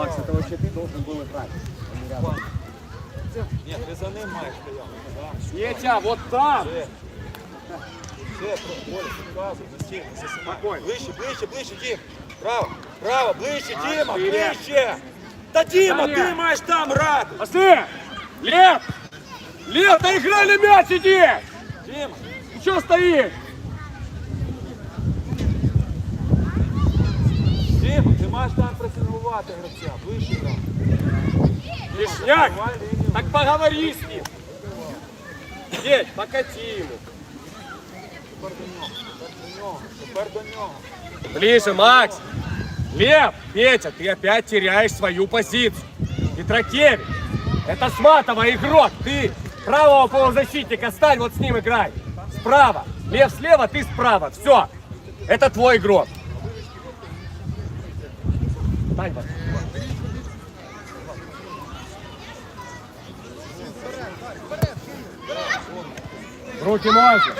Макс, это вообще ты должен был играть. а не рядом. Ні, ти за ним маєш стояти. Петя, вот там! Все. Все, Коля, показуй, на стіну, засимай. Ближче, ближче, ближче, Дім. Право, право, ближче, Діма, вперед. ближче. Та Діма, Вперед. ти маєш там грати. Пошли! Лев! Лев, да играли мяч, иди! Діма, Ты что стоишь? маєш там пресингувати гравця, ближче грати. Лишняк! Давай лінію. Так поговори с ним! Петь, покати ему! Тепер до нього, тепер до нього, тепер до нього. Ближе, Макс! Лев, Петя, ты опять теряешь свою позицию. Петракевич, это Сматова игрок. Ты правого полузащитника стань, вот с ним играй. Справа. Лев слева, ты справа. Все. Это твой игрок. Стань, вот. Руки можно.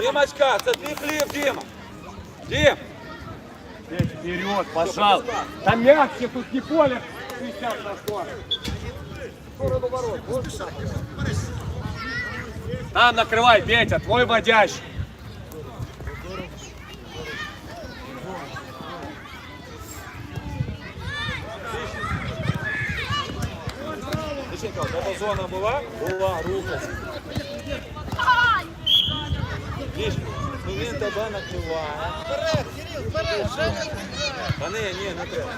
Дімочка, це твій хліб, Діма. Дім, Петя, вперед, пожалуйста. Там мягче, тут не поле 60 на 40. сторону ворот. Вот так. Там накрывай, Петя, твой водящий. Дівчинка, тебе зона була? Була, рухайся. Дівчинка, ну він тебе накриває. Вперед, Кирилл, вперед, Женя! Та ні, ні, не треба.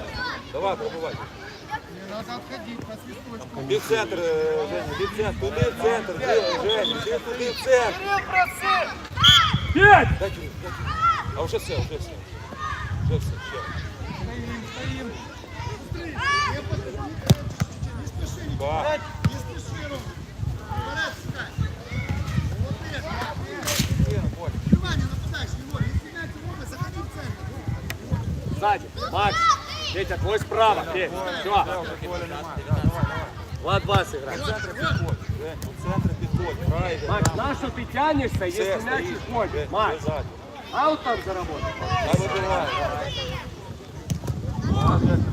Давай, пробувай. Не надо отходить по свисточку. Іди в центр, е, Женя, іди в центр, туди в центр, Де, Женя, іди туди в центр. Кирилл, проси! Петь! Дай Кирил, дай Кирил. А вже все, вже все. Вже все, ще. Ба. Не спеши, Ром. Вперед, шукай. Молодец. Є, Коль. Внимание, нападаешь, Егор. Если мяч у Ромы, заходи в центр. Сзади. Макс. Петя, твой справа. Петь. Де Все. вже Коля немає. Да, давай, давай. Влад вас играет. В центр підходь, Жень, у центр підходь. Грай, йде. Макс, на что ты тянешься, Все, если мяч стоїш. уходит? Жень, Макс, ти ззаді. аут там заработал. Дай вибивай.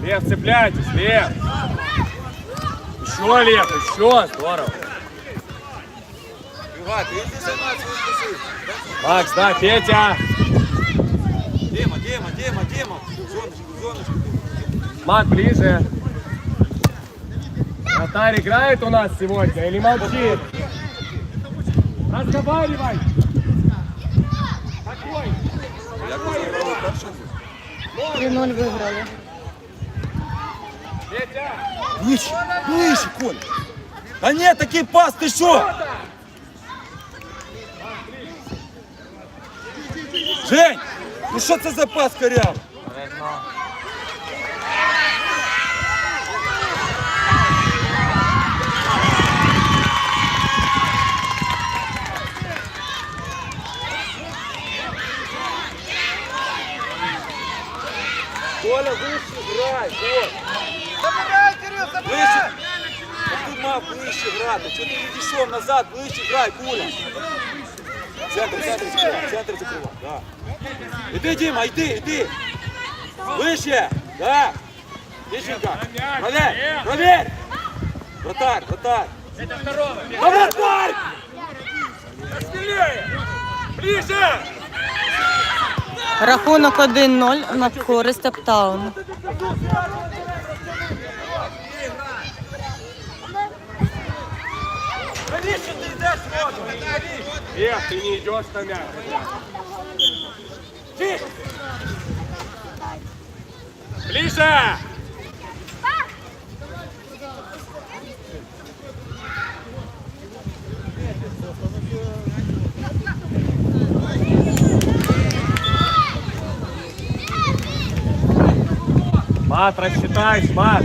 Лев, цепляйтесь, Лев. Еще, Лев, еще. Здорово. Бігай, ти йди займай свою позицію. Макс, да, Петя. Діма, Діма, Діма, Діма. Зоночку, зоночку. Мак, ближе. Вратарь играет у нас сегодня или молчит? Разговаривай. Какой? Як ви заграли перший? 3-0 виграли. Петя. Ближче, ближче, Коля. А ні, такий пас, ти що? Жень, ну що це за пас коряв? назад, ближче грай, Куля. Центр, центр закривай, центр закривай, да. Іди, Діма, йди, йди. Ближче, да. Дівчинка, провір, провір. Вратарь, вратарь. Это второго. Да вратарь! Смелее. Ближе. Рахунок 1-0 на користь Аптауну. Лев, ты не идешь на мяч. Тихо. Ближе. Мат, рассчитай, мат.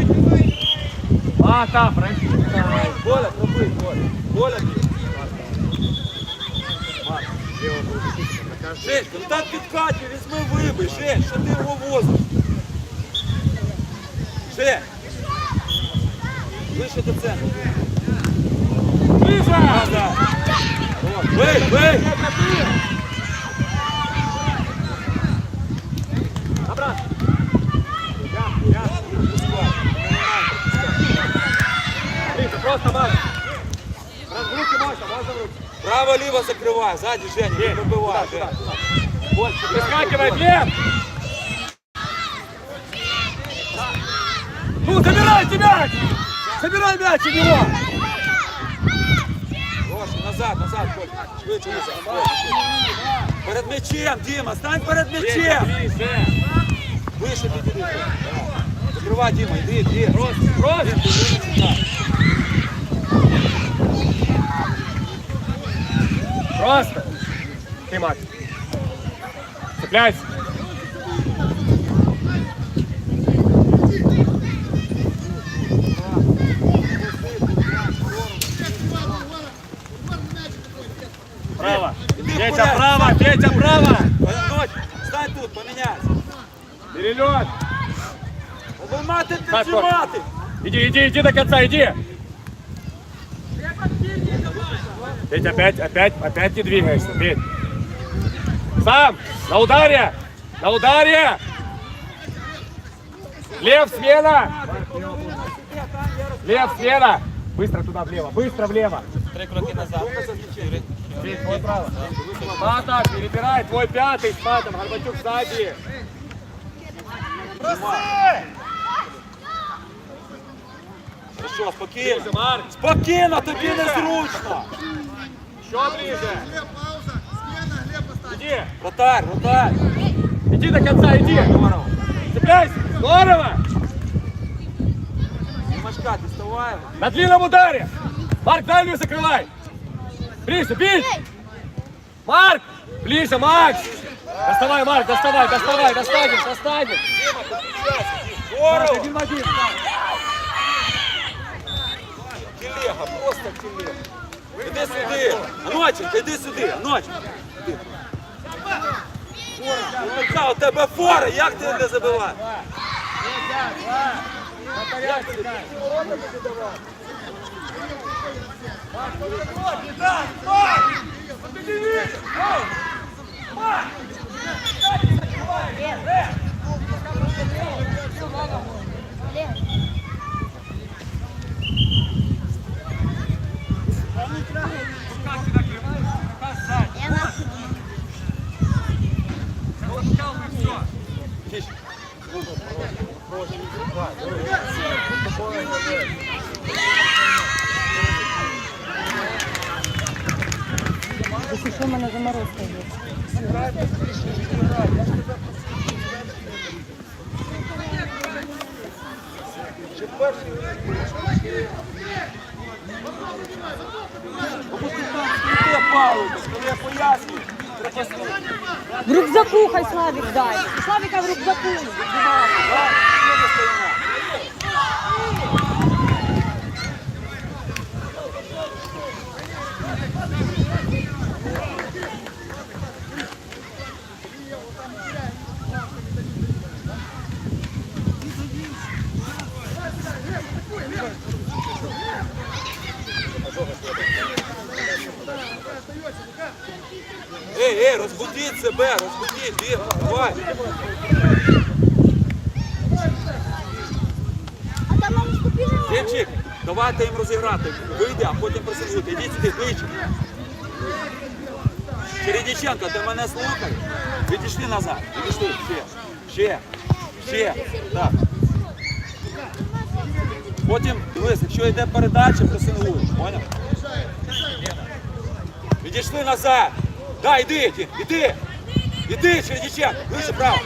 Мата, рассчитай. Коля, пробий, Коля. Коля, Жень, ну контакт від Каті, візьми вибий, Жень, що ти його возиш? Жень! Ближче до центру. Ближче! Бей, бей! Обратно! Просто бачу! в руки. Право-ліво закривай, ззаді Женя, не вибивай. Женя. Больше. Выскакивай, Глеб! Ну, забирайте мяч! Забирай мяч у него! Гоша, назад, назад, Коль. Швидше назад. Коль. Перед м'ячем, Діма, стань перед м'ячем. Ближе. Вище підійди. Коль. Да. Закривай, Діма, йди, Просто, просто. Просто. Ты, Макс. Цепляйся. Право. Петя, право, Петя, право. Ночь, стань тут, поміняйся. Перелет. Обіймати Так, піджимати. Иди, иди, иди до конца, иди. Петь, опять, опять, опять не двигаешься, Петь. Сам, на ударе, на ударе. Лев, смена. Лев, смена. Быстро туда влево, быстро влево. Три кроки назад. Петь, твой право. Мата, перебирай, твой пятый с матом, Горбачук сзади. Хорошо, спокійно. Ближе, Марк, Спокійно, тобі незручно. еще ближе. Глеб, пауза. Смена, Глеб поставь. Иди, Вратарь, вратарь. иди до конца, иди. Здорово. Цепляйся, здорово. Дімашка, ти вставай. На длинном ударе! Марк, дальнюю закрывай! Ближе, бей! Марк! Ближе, Макс! Доставай, Марк, доставай, доставай, достанешь, достанешь! Марк, Здорово. один в один! Телега, просто телега. Іди сюди. Ноченька, іди сюди. Іди. Яка у тебе фора, як ти не забиваєш? Як ти не? Тише. Ей, ей, розбудіть себе, розбудіть, Діма, давай. Дімчик, давайте їм розіграти. Вийди, а потім присягнути. Ідіть сюди, ближче. Чередіченко, ти мене слухаєш? Відійшли назад. Відійшли. Ще. Ще. Ще. Так. Потім, дивись, якщо йде передача, пресингуєш. Поняв? Відійшли назад. Да, іди, іди, іди. Іди, Чередіченко. Ближче, право.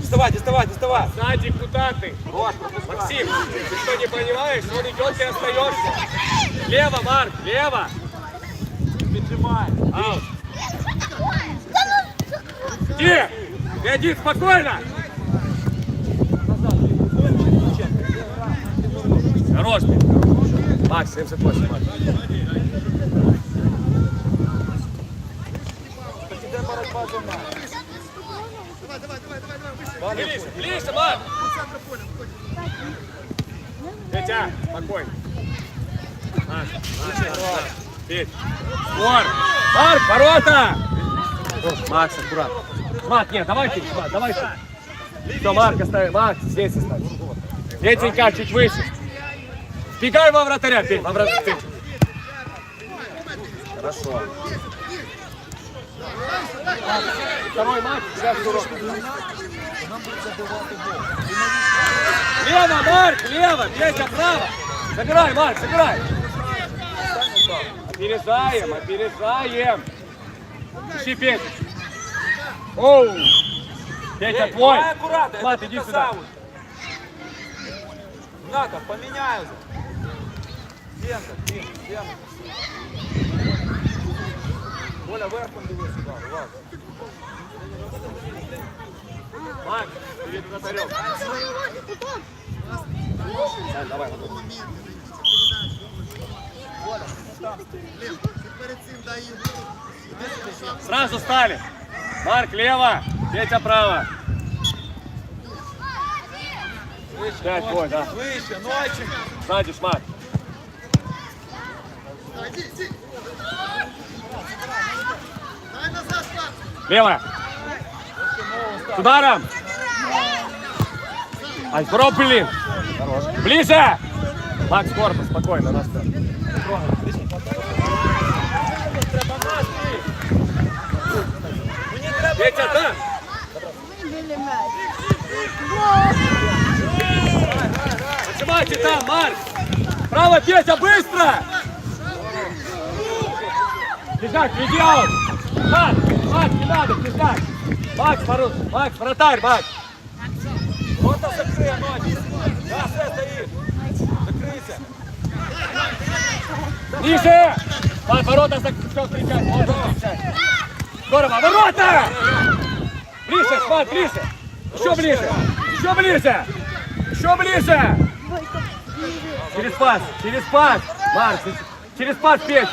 Діставай, діставай, діставай. Сзади куда ты? Хорош, пропускай. Максим, ты что не понимаешь? Он идет, ты остаешься. Лево, Марк, лево! Піджимай. Аут! Ты один, спокойно! Хорош, блин. Макс, 78, Макс. Давай, давай, давай, давай, давай, центр поля, выходи. Петя, спокойно. Марк, Марк, Марк. Спор! Марк, ворота! Макс, аккуратно. Марк, нет, давай ты, Марк, давай ты. Все, Марк, оставь. Макс, здесь оставь. Петенька, чуть выше. Вбегай во вратаря, Петь, во вратаря. Хорошо. Второй матч, сейчас урок. Лево, Марк, лево, Петя, право. Забирай, Марк, забирай. Опережаем, опережаем. Ищи Петя. Оу. Петя, Эй, твой. давай аккуратно, не иди сюда. Ната, поменяю. Центр, центр, центр. Коля, верхом дивись сюди, Влад. Макс, перед вратарем. Сань, давай, готов. Перед цим дай їм. Сразу стали. Марк лево, Петя право. Вище, Пять, ночі, твой, да. вище, ночі. Сзади шмат. Іди, іди. Дай назад, Макс. Лево. С ударом. Ай, здорово, блин. Хорош. Ближе. Макс, корпус, спокойно, нас там. Петя, да. Нажимайте там, Марк. Право, Петя, быстро. Бежать, веди аут. Макс, Макс, не надо бежать. Макс, Марус, Макс, вратарь, Макс. Рота закриє ночі. Да, все стоїть. Ниже! Макс, ворота за все встречать, можно встречать. Здорово, ворота! Ближе, Шмат, ближе. Еще ближе, еще ближе. Еще ближе. Через пас, через пас. Марк, через пас, Петя.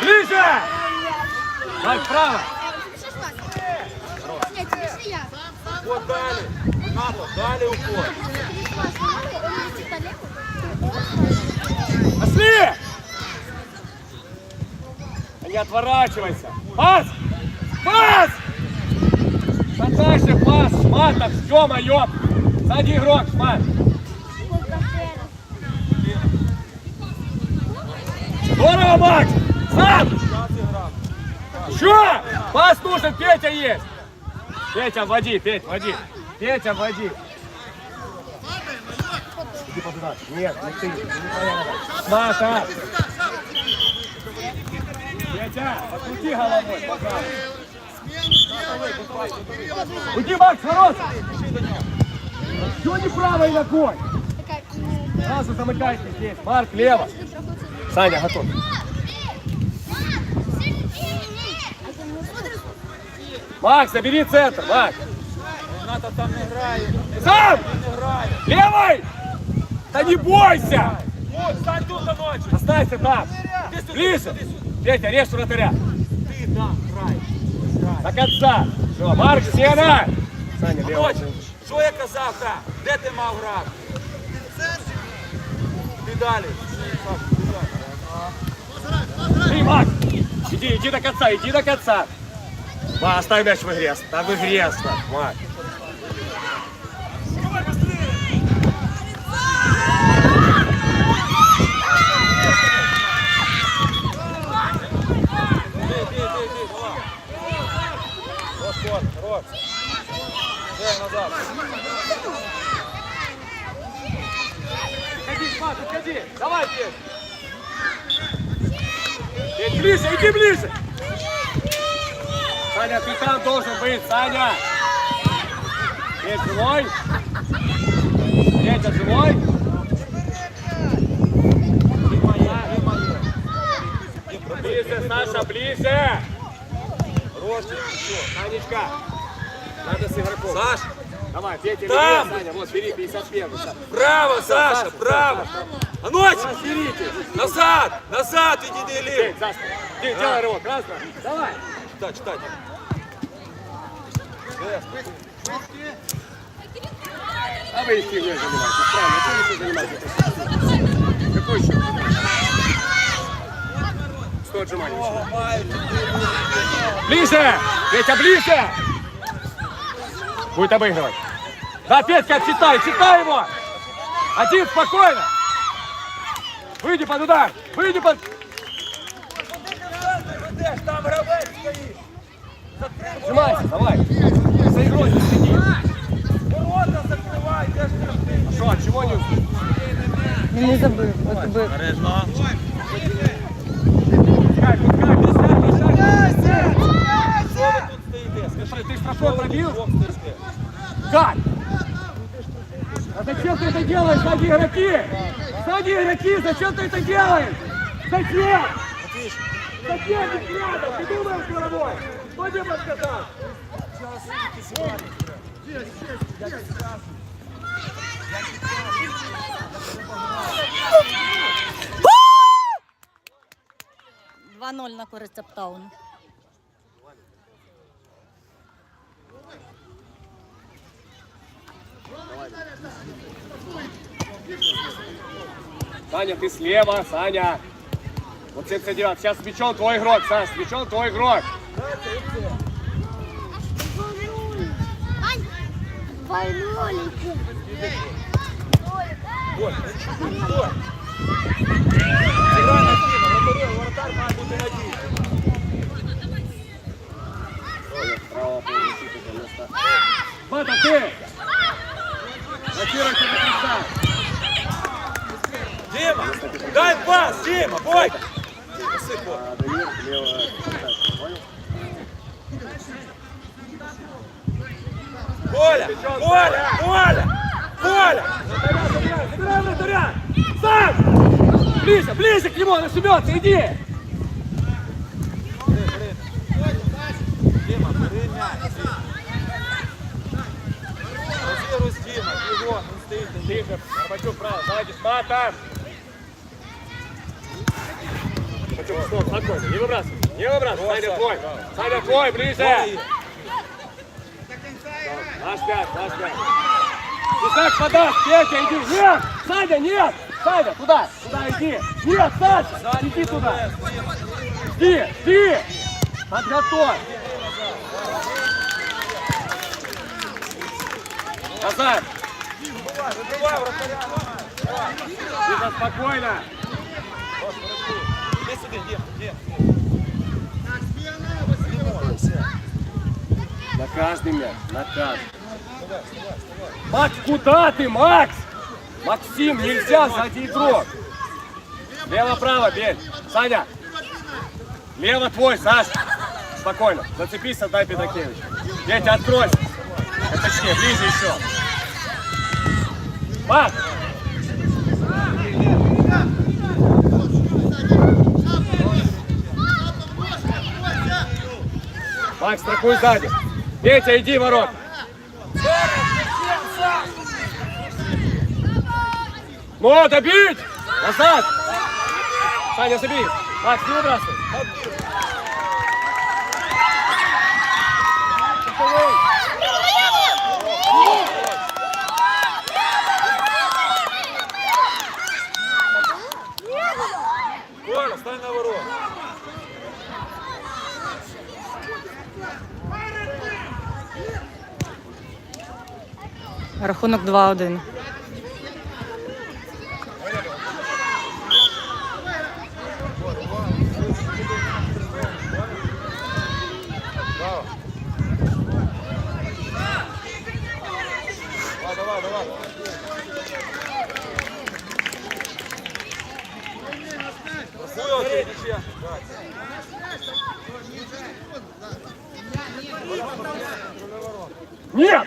Ближе! Марк, вправо. Нет, не я. Вот далі. Ната, далі уход. Пошли! Не отворачивайся. Пас! Пас! Наташа, пас, Шматов, все мое. Сзади игрок, Шмат. Здорово, Макс! Сам! Еще! Пас нужен, Петя есть! Петя, води, Петь, води. Петя, води. Подуда. Нет, не ты. Маша! Петя, подкрути головой. Уйди, Макс, ворот! Чего не правой ногой? Сразу замыкайте здесь. Марк, лево. Саня, готов. Макс, забери центр, Макс. Ната там не грає. Сам! Не грає. Левой! Да не бойся! Ось, стань тут на ночі. Оставься там. Іди сюди, Ближе. сюди, сюди. Петя, режь вратаря. Ти там грай. До конца. Все, Марк, стена. Саня, лево. Ночі. Що я казав, так? Де ти мав грати? Ти далі. Саш, ти далі. Ты, Макс. Иди, иди до конца, иди до конца. Ма, оставь мяч в игре. Да в игре оставь, Макс. Рос. Дай назад. Ходи, Шмат, отходи. Давай, Петь. Петь, ближе, иди ближе. Саня, ты там должен быть, Саня. Петь, живой? Петя, живой? Ти моя, ти моя. Ближе, Саша, ближе. Ростик, все. Санечка, надо с игроком. Саш, Давай, Петя, Там! Саня, вот, бери, 51. право, Саша, право. А ночь! Разберите. Назад, назад, иди, Петь, Саша, де- делай рывок, раз, два. Давай. Читай, читай. А вы их фигней занимаетесь, правильно, что вы занимаетесь? Какой еще? Сто отжиманий. Ближе! Петя, ближе! Будет обыгрывать. Да, Петька, читай, читай его! Один, спокойно! Выйди под удар! Выйди под... Де ж там гравець стоїть? Сжимайся, давай! За игрой не следи! Ворота закривай, де ж ти стоїш? Что, от чего не успел? Він не забив. От би. Бережно. Пускай, пускай, пускай, пускай! Ты штрафной пробил? Как? А зачем ты это делаешь, сзади игроки? Сзади игроки, зачем ты это делаешь? Зачем? Зачем ты рядом? Ты думаешь головой? Кто тебе подсказал? Два 0 на користь Аптауну. Саня, ты слева, Саня. Вот 79. Сейчас с твой игрок, Саш, с мячом твой игрок. Зіграй на Блокируйте до конца. Діма, дай пас, Діма, бой! Паси, бой. Коля, Коля, Коля, Коля! Забирай, забирай вратаря! Сань! Ближе, ближе к нему, он ошибется, иди! Тихо, Горбачев право, сзади, матом! Горбачев, стоп, спокойно, не выбрасывай, не выбрасывай, Саня твой, Саня твой, ближе! Наш пять, наш пять. Исаак подаст, Петя, иди. Нет, Саня, нет. Саня, туда, туда иди. Нет, Саша, иди туда. Жди, жди. Подготовь. Назад. Вибивай вратаря. Тихо, спокойно. Іди сюди, Діма, Діма. На каждый мяч, на каждый. Макс, куда ты, Макс? Максим, нельзя, сзади игрок. Лево-право, бей. Саня. Лево твой, Саш. Спокойно. Зацепись, отдай Петракевич. Петя, откройся. Э, Точнее, ближе еще. Макс. Макс, страхуй сзади. Петя, иди ворот. Ну, добить! Назад! Саня, забей! Макс, не выбрасывай! Коля, Рахунок 2-1. Нет!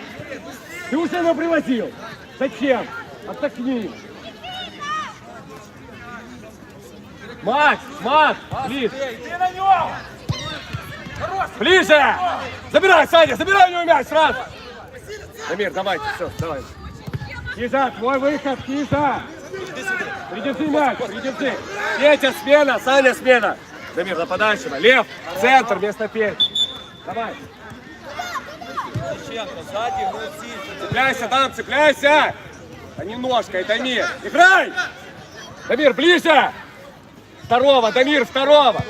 Ты уже его привозил! Зачем? Отдохни! Макс! Макс! Ближе! Іди на нього! Ближе! Забирай, Саня! Забирай у него мяч сразу! Дамир, давайте, все, давай. Киза, твой выход, Киза! Придержи мяч, придержи. Петя, смена, Саня, смена. Дамир, нападающего. Лев, центр вместо Пети. Давай. Шевченко, ззаді, молодці. Цепляйся, там, цепляйся! А не ножка, это мир. Играй! Дамир, ближе! Второго, Дамир, второго!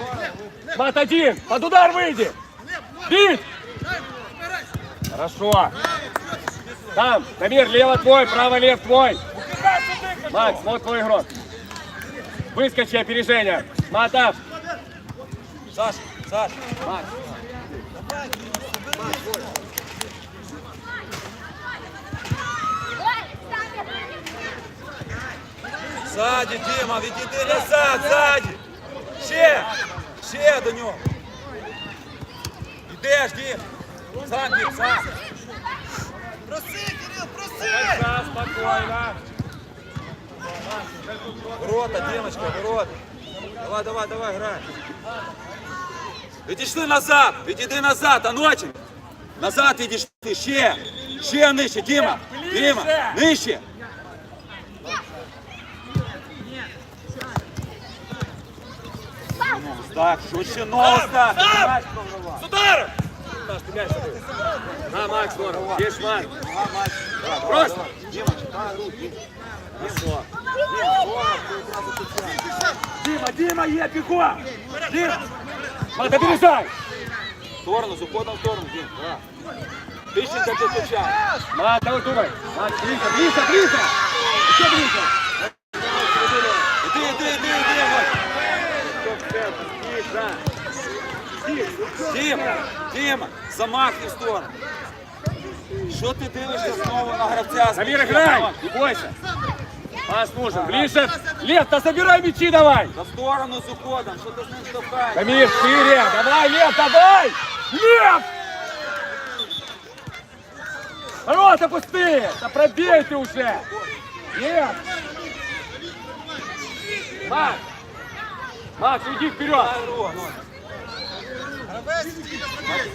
Мат один, под удар выйди! Бить! Хорошо! Там, Дамир, лево твой, право лев твой! Убігай сюди, Макс, вот твой игрок. Выскочи, опережение. Матов. Саш, Саш. Макс. Ззаді, Діма, відійди назад, ззаді. Ще, ще до нього. Ідеш, Дім. Сам, Дім, сам. Проси, Кирил, проси! Сейчас, спокойно. Ворота, Дімочка, ворота. Давай, давай, давай, грай. Відійшли назад, відійди назад, Аночин. Назад відійшли, ще. Ще нижче, Діма. Діма, нижче. Так, швидше ногу став. Мяч програвав. С ударом! Саш, ты мяч забыл. На, Макс, здорово. Ешь, Макс. Нога, матч. Давай, давай, Просто. давай. Дімочка, давай, руки. Хорошо. Діма, Діма, є, бігом! Діма! Мат, опережай! В сторону, з уходом в сторону, Дім. Да. Тищенка до плеча. Мат, давай думай. Макс, ближе, ближе, ближе! Еще ближе! Вадь. Діма, Діма, замахни в сторону. Що ти дивишся знову на гравця? Самир, играй! Не бойся! Пас нужен, ближе! Лев, да собирай мячи давай! За сторону з уходом, що ти з ним штовхаєш? Самир, шире! Давай, Лев, давай! Лев! Ворота пустые! Да пробей ты уже! Лев! Макс! Макс, уйди вперед! Дай руку, ну.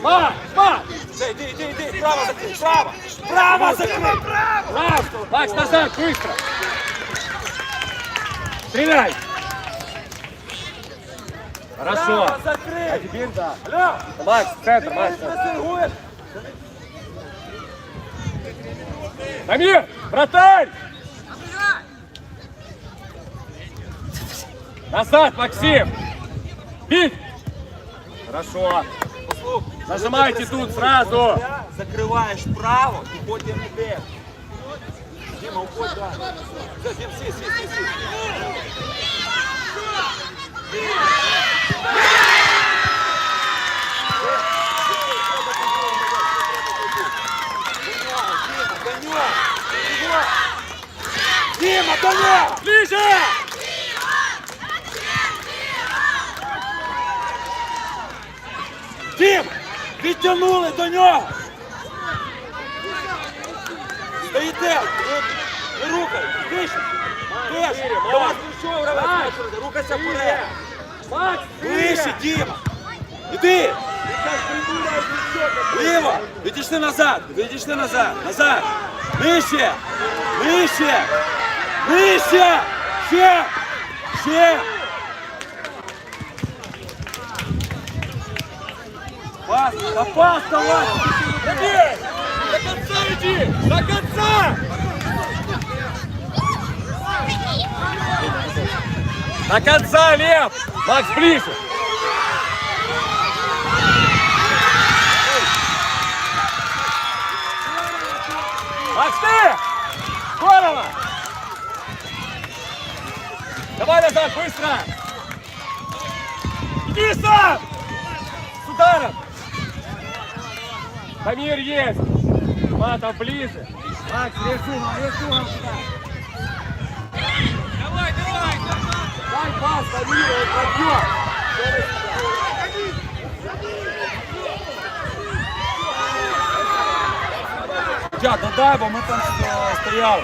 Макс! Макс! Все, Іди, іди, іди, право закрий, право! Право закрий! Макс! Макс, назад, быстро! Стреляй! Хорошо! Право закрий! А теперь да. Алло! Макс, центр, Макс. Ти пресингуєш? Дамир, вратарь! Назад, Максим! Бить! Хорошо. Послухай, Зажимайте коли ти тут сразу. Я закриваєш право і потім йдеш. Діма, уходь далі. Все, Дім, сі, сі, сі, сі. До нього! Діма, до нього! Відтягнули до нього! Стоїте! Не рухай! Тише! Тише! До вас прийшов гравець! Рухайся вперед! Ближче, Діма! Іди! Ліво! Відійшли назад! Відійшли назад! Назад! Нижче! Нижче! Нижче! Ще! Ще! Пас! Та пас давай! Дамир! До конца иди! До конца! До конца, Лев! Макс, ближе! Макс, ты! Здорово! Давай назад, быстро! Иди сам! С ударом! Дамир есть! Матов ближе! Макс, режу вам сюда! Давай, давай! Дай пас Дамиру, он пробьет! Чат, додай, бо ми там стояли.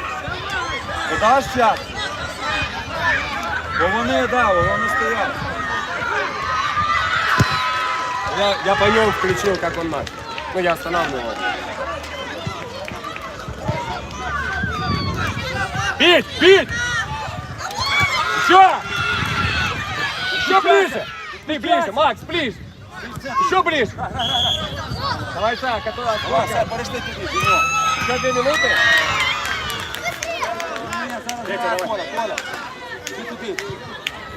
Додаш чат? Бо вони, да, бо вони стояли. Я, я по включил, как он матч. Ну, я останавливал. Бить! Бить! Еще! Еще ближе! Ты ближе, Макс, ближе! Еще ближе! Давай шаг, а то Давай, сколько? все, перейшли туди, до нього. Еще две минуты? Ні, зараз Вітя, давай, давай. Коля, Коля. Іди туди.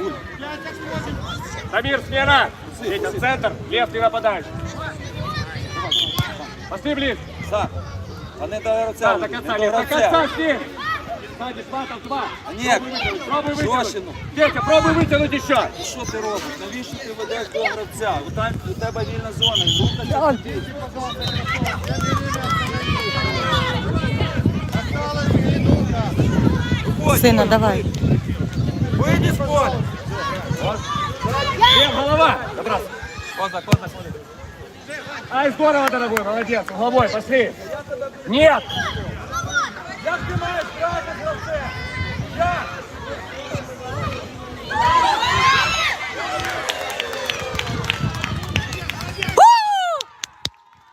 Уль. Дамир, смена! Витя, центр, Лев, ты нападаешь. Пошли ближе. Сам. А не до. Да, до конца, не до с ним! Сзади, Сватов, два. Олег, Пробуй вытянуть. Жорщину. Петя, пробуй вытянуть еще. Ну що ти робиш? Навіщо ти ведеш до гравця? У, там, у тебе вільна зона. Рухайся. Виходь. Сина, давай. Вийди з поля. Лев, голова. Добрас. Козак, козак. Ай, здорово, дорогой, молодец. Головой, пошли. Нет. Грати з гравцем? Як?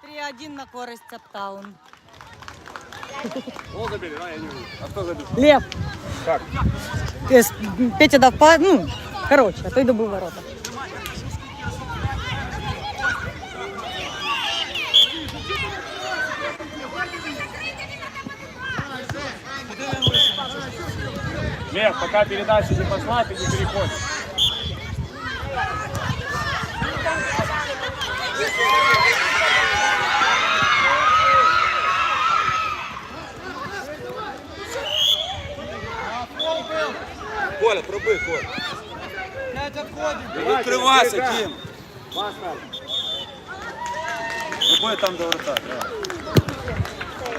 Три 1 на користь Цептаун. Гол забили, да, я не увидел. А кто забил? Лев. Как? Петя дав па, ну, коротше, а той добив ворота. Лев, пока передача не пошла, ты не переходишь. Коля, пробий, Коля. Не Відкривайся, Кім. Пробий там до ворота. Да.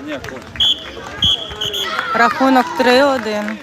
Ні, Коля. Рахунок 3-1.